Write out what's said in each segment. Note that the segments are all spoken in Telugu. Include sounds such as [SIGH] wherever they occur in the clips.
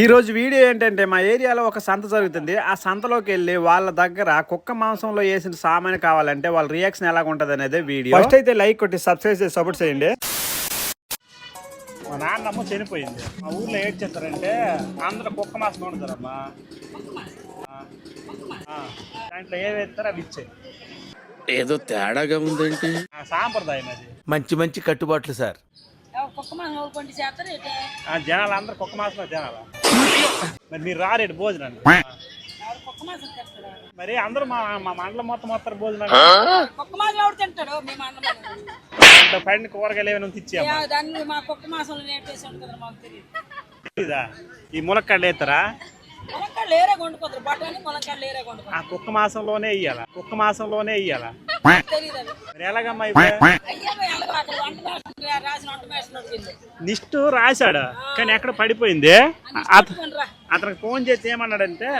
ఈ రోజు వీడియో ఏంటంటే మా ఏరియాలో ఒక సంత జరుగుతుంది. ఆ సంతలోకి వెళ్ళి వాళ్ళ దగ్గర కుక్క మాంసంలో వేసిన సామాన్ కావాలంటే వాళ్ళ రియాక్షన్ ఎలా ఉంటది అనేది వీడియో. ఫస్ట్ అయితే లైక్ కొట్టి సబ్స్క్రైబ్ చేసి సపోర్ట్ చేయండి. మా నాన్నమ్మ చనిపోయింది. మా ఊర్లో ఏడ్ చేస్తారంటే అందరూ కుక్క మాసం వండుతారమ్మా. దాంట్లో ఏ వేస్తారో అవి ఇచ్చాయి. ఏదో తేడాగా ఉందేంటి ఆ, సాంప్రదాయం అది. మంచి మంచి కట్టుబాట్లు సార్. కుక్క చేస్తారు జనాలు అందరు కుక్క మాసంలో జనాలు మరి మీరు రారేడు భోజనాన్ని కుక్క మాసం మరి అందరూ మా మా మండలం మొత్తం మొత్తం భోజనాలు కుక్క మాసం తింటాడు పైన కూరగాయలు ఏమైనా తెచ్చామా దాన్ని మా కుక్క మాసంలో నేర్పేసాడు కదా మాకు తెలియదు. తెలీదా? ఈ ములక్కాడలు వేస్తారా ఆ కుక్క మాసంలోనే ఇయ్యాల? కుక్క మాసంలోనే ఇయ్యాల? మరి ఎలాగమ్మా ఇప్పుడు నిష్టు రాశాడు? కానీ ఎక్కడ పడిపోయింది? అతనికి ఫోన్ చేసి ఏమన్నాడంటే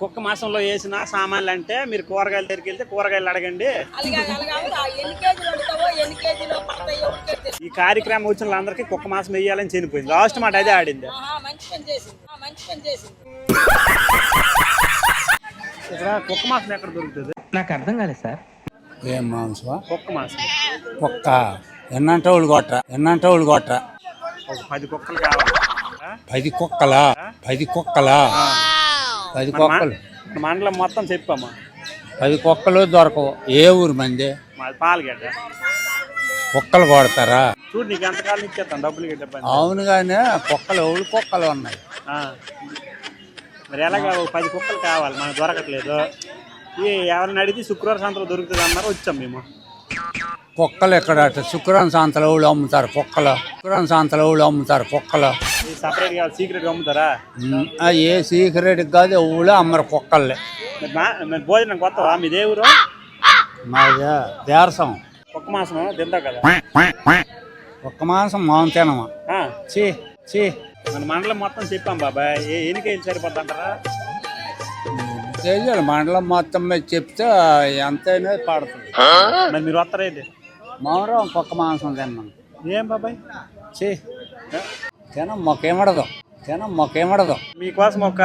కుక్క మాసంలో వేసిన సామాన్లు అంటే మీరు కూరగాయల దగ్గరికి వెళ్తే కూరగాయలు అడగండి. అలాగా అలాగా ఆ ఎన్ని కేజీలు వండుతావో ఎన్ని కేజీలు పడతాయో ఎవరికే తెలియదు ఈ కార్యక్రమం వచ్చిన వాళ్ళందరికీ కుక్క మాసం వేయాలని చనిపోయింది. లాస్ట్ మాట అదే ఆడింది. ఇక్కడ కుక్క మాసం ఎక్కడ దొరుకుతుంది? నాకు అర్థం కాలేదు సార్. ఏం మాంసమా? కుక్క మాసం. కుక్క. ఎన్నంటే వాళ్ళు కొట్ట ఎన్నంటే వాళ్ళు కొట్ట ఒక పది కుక్కలు కావాలి? పది కుక్కలా? పది కుక్కలా? పది కుక్కలు. మండలం మొత్తం చెప్పమ్మా. పది కుక్కలు దొరకవు. ఏ ఊరు మంది? పాలగడ్డ. కుక్కలు కొడతారా? చూడు నీకు ఎంతకాలం ఇచ్చేస్తాను డబ్బులు అవును కానీ కుక్కలు ఎవరు కుక్కలు ఉన్నాయి? ఆ. మరి ఎలాగా ఒక పది కుక్కలు కావాలి? మనకు దొరకట్లేదు. ఎవరిని అడిగితే శుక్రవారం సాయంత్రం దొరుకుతుంది అన్నారు వచ్చాం మేము. కుక్కలు ఎక్కడ? శుక్రవారం సాంతలు ఎవరు అమ్ముతారు కుక్కలు శుక్రవారం సాంతలు ఎవరు అమ్ముతారు కుక్కలు సపరేట్ కావాలి సీక్రెట్గా అమ్ముతారా? ఏ సీక్రెట్ కాదు ఎవరు అమ్మరు మరి భోజనం కొత్తవా? మీ దేవుడు మాది దేరసం కుక్క మాసం తింటావు కదా. కుక్క మాంసం మాం తినమా? చీ చీ మన మండలం మొత్తం చెప్పాం బాబాయ్. ఎన్ని కేజీలు కేజీలు మండలం మొత్తం మీద చెప్తే ఎంతైనా పడుతుంది. మరి మీరు వస్తారేంటి మౌరం కుక్క మాంసం తిన్నాం ఏం బాబాయ్? చీ తినం మొకేమడదు తినం మొకేమడదు మీకోసం ఒక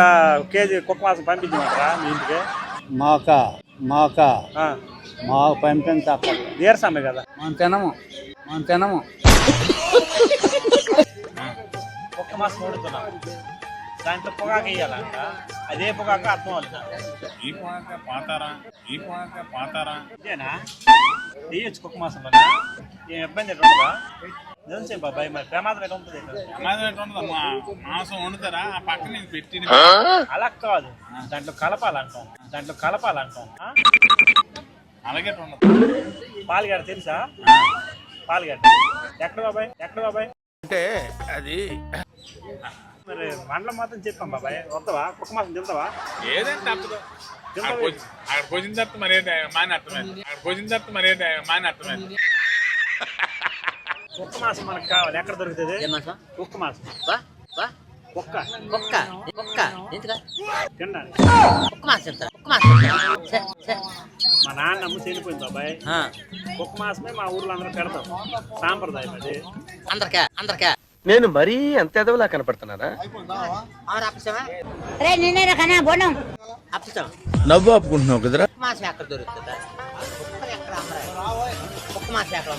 కేజీ కుక్క మాసం పంపించమంటారా మీ ఇంటికి? మాక మాక. ఆ, మాకు పంపించి అక్కడ దీర్సమ్మె కదా. మనం తినము మనం తినము. కుక్క మాసం వండుతున్నాం. దాంట్లో పొగాకు వేయాలంట. అదే పొగాకు అర్థం అవుతుందా. ఈ పొగాక పాతారా? ఈ పొగాక పాతారా? ఇదేనా? వేయచ్చు కుక్క మాసం వల్ల ఏం ఇబ్బంది ఎట్లా ఉంటుందా బాబాయ్ మరి? ప్రమాదం ఎట్లా ఉంటుంది? ప్రమాదం ఎట్లా ఉండదు? మా మాంసం వండుతారా? ఆ పక్కన నేను పెట్టి అలా కాదు. దాంట్లో కలపాలంటాం. దాంట్లో కలపాలంటాం? అలాగే ఉండదు. పాలగడ్డ తెలుసా? పాలగడ్డ ఎక్కడ బాబాయ్? ఎక్కడ బాబాయ్? అంటే అది మరి మండలం మొత్తం చెప్పాం బాబాయ్. వస్తావా? కుక్క మాసం తింటావా? ఏదంటే తప్పదు అక్కడికి వచ్చిన తర్వాత మరి మాని అర్థమైంది. అక్కడికి వచ్చిన తర్వాత మరి ఏంటి? మాని అర్థమైంది. కుక్క మాసం మనకు కావాలి. ఎక్కడ దొరుకుతుంది? కుక్క మాసం. కుక్క. కుక్క. కుక్క. ఎందుకు తిన్నాను కుక్క మాసం కుక్క మాసం. మా నాన్నమ్మ చనిపోయింది బాబాయ్. ఆ, కుక్క మాసమే మా ఊర్లో అందరూ పెడతాం. సాంప్రదాయం అది. అందరికా అందరికా. నేను మరీ అంత ఎదవలా కనపడుతున్నానా? అవును అప్పిస్తావా రే నిన్నే రకనా బోనం. అప్పిస్తావా నవ్వు ఆపుకుంటున్నావు కదరా. కుక్క మాసం ఎక్కడ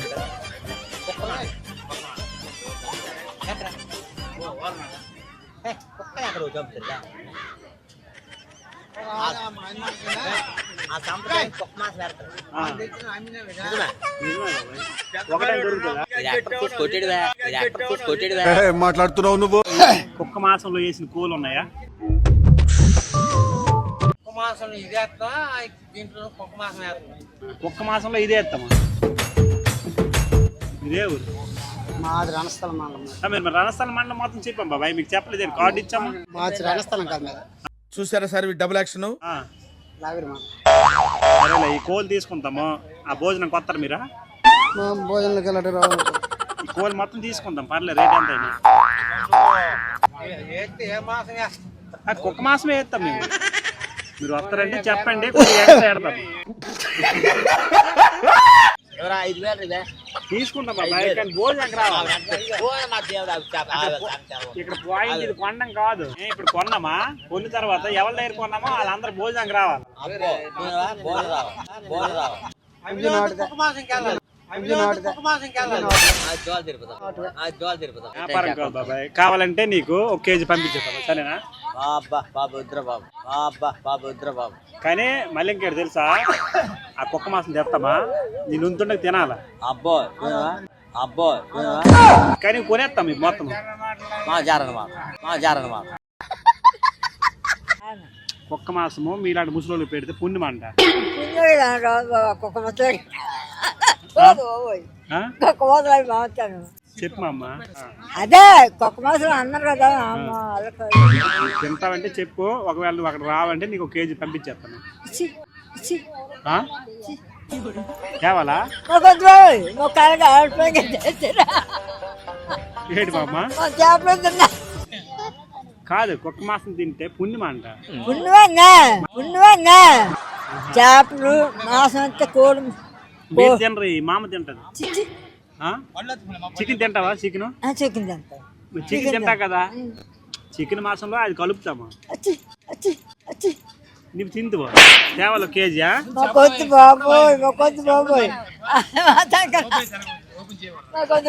ఆ సంప్రదాయం కుక్క మాసం పెడతారు. మాట్లాడుతున్నావు నువ్వు? కుక్క మాసంలో వేసిన కూలు ఉన్నాయా? కుక్క మాసం ఇది వేస్తా దీంట్లో కుక్క మాసం వేస్తాం. కుక్క మాసంలో ఇదే ఎత్తామా ఇదే ఊరు. మాది రణస్థలం మండలం మీరు రణస్థల మండలం మొత్తం చెప్పాం బాబాయ్ మీకు చెప్పలేదు కార్డు ఇచ్చామా? మాది రణస్థలం కాదు చూసారా సార్ డబుల్ యాక్షన్ మండలం సరేలే ఈ కోలు తీసుకుంటాము. ఆ భోజనం కొత్తారు మీరా? మా భోజనాలకు వెళ్ళటం రావాలి ఈ కోలు మొత్తం తీసుకుంటాం పర్లేదు రేట్ ఎంత అయినా. ఆ, కుక్క మాసమే వేస్తాం మేము. మీరు వస్తారంటే చెప్పండి కొద్దిగా ఎక్స్ట్రా పెడతాం ఎవరా ఐదు వేలు తీసుకుంటాం బాబాయ్ కానీ భోజనం రావాలి. ఇక్కడ పాయింట్ ఇది కొనడం కాదు. ఏ, ఇప్పుడు కొన్నామా కొన్న తర్వాత ఎవరి దగ్గర కొన్నామో వాళ్ళందరూ రావాలి? భోజనం రావా? భోజనం రావా? ఇది నాటుదే ఇది నాటుదే ఆ జోలు తిరుపుతాం ఆ జోలు తిరుపుతాం వ్యాపారం కాదు బాబాయ్. కావాలంటే నీకు ఒక కేజీ పంపించేస్తాను సరేనా? బాబా బాబు వద్దురా బాబు. బాబా బాబు వద్దురా బాబు. కానీ మళ్ళీ ఇంకేడు తెలుసా? ఆ కుక్క మాసం తెస్తామా నేను ఉంటుండగా తినాలా? అబ్బో? అబ్బో? కానీ కొనేస్తాం మీకు మొత్తం. మా జారన మాట మా జారన మాట కుక్క మాసము మీలాంటి ముసలోళ్ళు పెడితే పుణ్యం అంట ఆ. అదే. కుక్క మాసం అన్నారు కదా అమ్మ వాళ్ళకి. నువ్వు తింటావంటే చెప్పు ఒకవేళ నువ్వు అక్కడ రావంటే నీకు ఒక కేజీ పంపించేస్తాను. ఏంటి కాదు కుక్క మాసం తింటే పుణ్యం అంట? చేపలు మాసం అంతా కోడి మీరు తినరు ఈ మామ తింటది? చికెన్ తింటావా చికెన్? చెక్కింది అంత చికెన్ తింటా కదా? చికెన్ మాసంలో అది కలుపుతామా? అచ్చి అచ్చి అచ్చి నీకు తిందువా తేవాలి కేజీయా మాకొద్దు బాబోయ్. బాబోయ్ మాకొద్దు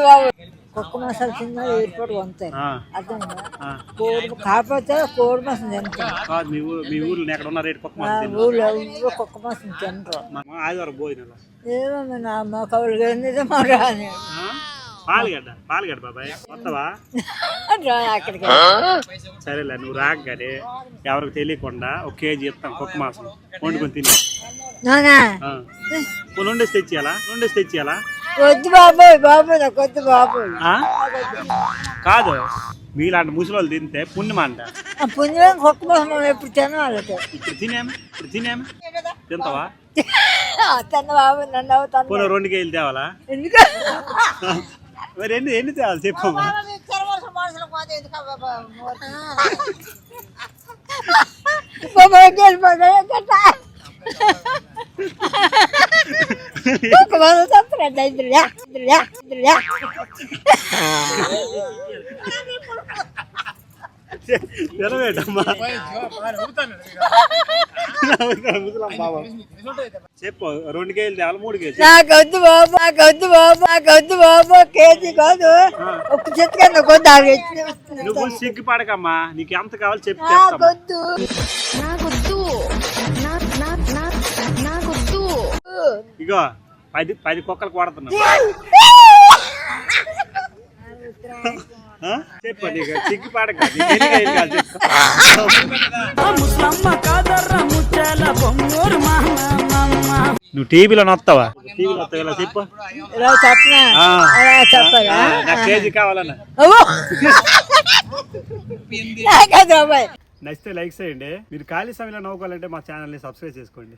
బాబోయ్. కుక్క మసాలా తిన్నా ఏర్పాటు వంతాయి ఆ, అర్థమైందా? ఆ. కోడి కాకపోతే కోడి మాసం తింటాం. కాదు మీ ఊరు మీ ఊర్లో ఎక్కడ ఉన్న రేటు కుక్క మా మాసం తిను. ఊళ్ళో ఊళ్ళో కుక్క మాసం తినరు. మా ఆదివారం ఏమో నా మా కవులు కానీ మా రాని ఆ? పాలుగడ్డ పాలుగడ్డ బాబాయ్. వస్తావా అక్కడికి సరేలే నువ్వు రాగానే ఎవరికి తెలియకుండా ఒక కేజీ ఇస్తాం కుక్క మాసం. వండుకొని తిని. వండేసి తెచ్చియాలా? వండేసి తెచ్చియాలా? వద్దు బాబోయ్ బాబోయ్ నాకు వద్దు బాబోయ్? కాదు మీలాంటి ముసలోళ్ళు తింటే పుణ్యం అంట? పుణ్యం కుక్క మాసం ఎప్పుడు తినాలి ఇప్పుడు తినేమి ఇప్పుడు తినేమి తింటావా? తిన్న బాబు నన్ను అవుతాను పోనీ రెండు కేజీలు తేవాలా? ఎందుకు? [LAUGHS] మరి ఎన్ని ఎన్ని తేవాలి చెప్పమ్మా బాబోయ్ చెప్పు రెండు కేజీలు తేవాలి మూడు కేజీ నాకొద్దు బాబు నాకొద్దు బాబు నాకొద్దు బాబు కేజీ కాదు. ఒక చెట్టు కన్నా కొద్ది నువ్వు సిగ్గుపడకమ్మా నీకు ఎంత కావాలో చెప్పి నాకొద్దు. నాకొద్దు. నా నా నా నాకొద్దు. ఇగో పది పది కుక్కలు కొడుతున్నా. చెప్పు నీకు సిగ్గుపడక నీకు ఎన్ని కేజీలు కావాలి చెప్పు. నువ్వు టీవీలో నొత్తావా? టీవీలో ఇలా చెప్పు. చెప్పనా? కేజీ కావాలన్నా. నచ్చితే లైక్ చేయండి. మీరు ఖాళీ సమయంలో నవ్వుకోవాలంటే మా ఛానల్ని సబ్స్క్రైబ్ చేసుకోండి.